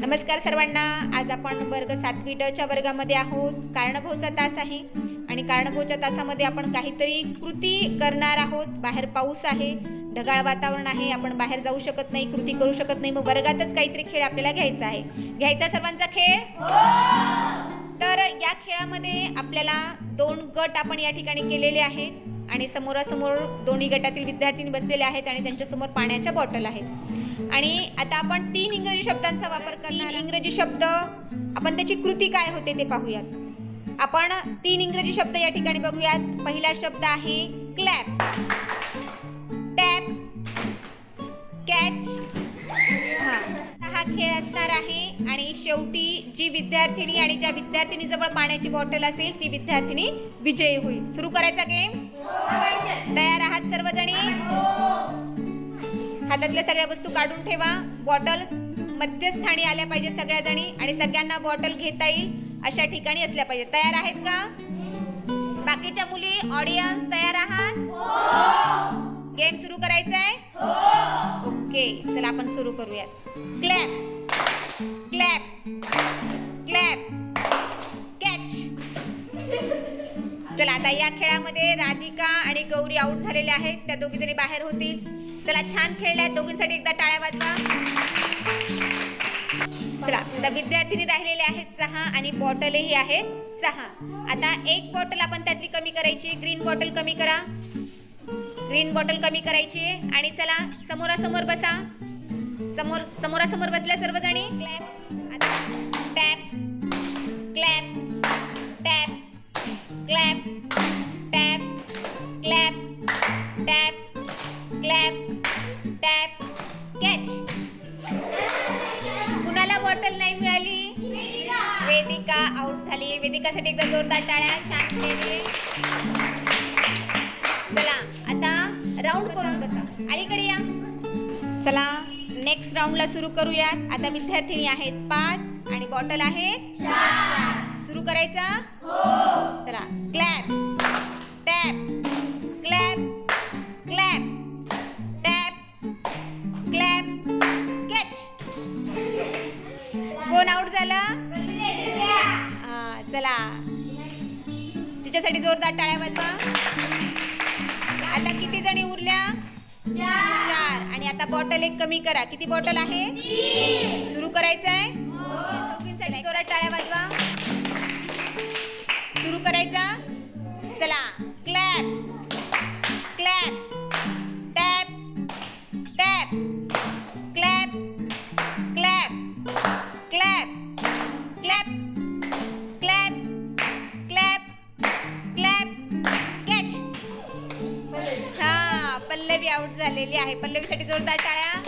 नमस्कार सर्वांना. आज आपण वर्ग सातवी डच्या वर्गामध्ये आहोत. कारणभोचा तास आहे आणि कारणभोच्या तासामध्ये आपण काहीतरी कृती करणार आहोत. बाहेर पाऊस आहे ढगाळ वातावरण आहे आपण बाहेर जाऊ शकत नाही कृती करू शकत नाही. मग वर्गातच काहीतरी खेळ आपल्याला घ्यायचा आहे. घ्यायचा सर्वांचा खेळ? तर या खेळामध्ये आपल्याला दोन गट आपण या ठिकाणी केलेले आहेत. आणि समोरासमोर दोन्ही गटातील विद्यार्थी बसलेले आहेत आणि त्यांच्यासमोर पाण्याच्या बॉटल आहेत. आणि आता आपण तीन इंग्रजी शब्दांचा वापर करणार इंग्रजी शब्द आपण त्याची कृती काय होते ते पाहूयात. आपण तीन इंग्रजी शब्द या ठिकाणी बघूयात. पहिला शब्द आहे क्लॅप खेळ असणार आहे. आणि शेवटी जी विद्यार्थिनी आणि ज्या विद्यार्थिनी जवळ पाण्याची बॉटल असेल ती विद्यार्थिनी विजयी होईल. सुरू करायचा गेम तयार आहात सर्वजणी? हातातल्या सगळ्या वस्तू काढून ठेवा. बॉटल मध्यस्थानी आल्या पाहिजे सगळ्या जणी आणि सगळ्यांना बॉटल घेता येईल. अशा ठिकाणी असल्या पाहिजे. तयार आहेत का? बाकीच्या मुली ऑडियन्स तयार आहात? सुरू करूयात क्लॅप क्लॅप क्लॅप कॅच चला आता या खेळामध्ये राधिका आणि गौरी आऊट झालेल्या आहेत. त्या दोघी जणी बाहेर होतील. चला छान खेळल्या. दोघींसाठी एकदा टाळ्या वाजवा. चला आता विद्यार्थिनी राहिलेले आहेत सहा आणि बॉटलही आहेत सहा. आता एक बॉटल आपण त्यातली कमी करायची. ग्रीन बॉटल कमी करा. ग्रीन बॉटल कमी करायची. आणि चला समोरासमोर बसा. समोर समोरासमोर बसल्या सर्वजणी? क्लॅप. आता tap. Clap. Tap. Clap. Tap. Clap. Tap. Clap. Tap. Catch. कुणाला बॉटल नाही मिळाली? वेदिका आउट झाली. वेदिकासाठी एकदा जोरदार टाळ्या. छान खेळली. चला आता राऊंड करून बसा. अलीकडे या. चला. नेक्स्ट राऊंडला सुरू करूयात. आता विद्यार्थिनी आहेत पाच आणि बॉटल आहेत चार. सुरू करायचा? हो. चला. Clap tap clap clap tap clap catch कोण आउट झालं? चला. तिच्यासाठी जोरदार टाळ्या वाजवा. आता किती जणी उरल्या? चार. आणि आता बॉटल एक कमी करा. किती बॉटल आहे? सुरू करायचं आहे जोरात टाळ्या वाजवा. सुरू करायचा? चला. Clap clap tap tap clap clap clap clap Pallavi out झालेली आहे. पल्लवीसाठी जोरदार टाळ्या.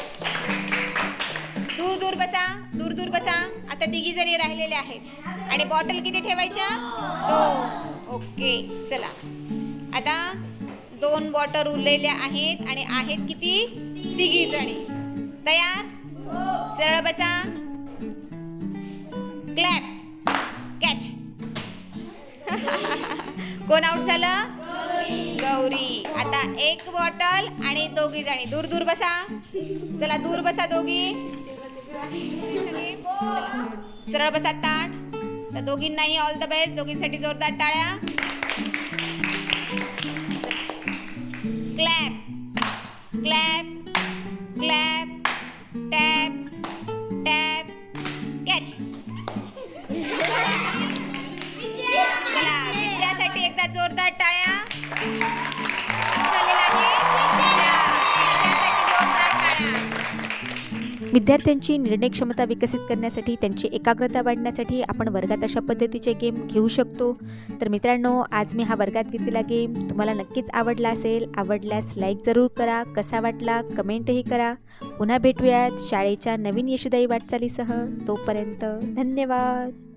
दूर दूर बसा. दूर दूर बसा. आता तिघी जणी राहिलेल्या आहेत. आणि बॉटल किती ठेवायच्या? हो ओके चला. आता दोन बॉटल उरलेल्या आहेत आणि आहेत किती? तिघी जणी. तयार? सरळ बसा. क्लॅप कॅच कोण आउट झालं? गौरी. आता एक बॉटल आणि दोघी जणी. दूर दूर बसा. चला दूर बसा दोघी. सरळ बसा ताट. तर दोघींनाही ऑल द बेस्ट दोघींसाठी जोरदार टाळ्या. Clap clap clap tap tap catch चला विद्यासाठी एकदा जोरदार टाळ्या. विद्यार्थ्यांची निर्णय क्षमता विकसित करण्यासाठी त्यांची एकाग्रता वाढण्यासाठी आपण वर्गात अशा पद्धतीचे गेम घेऊ शकतो. तर मित्रांनो आज मी हा वर्गात घेतलेला गेम तुम्हाला नक्कीच आवडला असेल. आवडल्यास लाईक जरूर करा. कसा वाटला? कमेंटही करा. पुन्हा भेटूयात शाळेच्या नवीन यशदायी वाटचालीसह. तोपर्यंत धन्यवाद.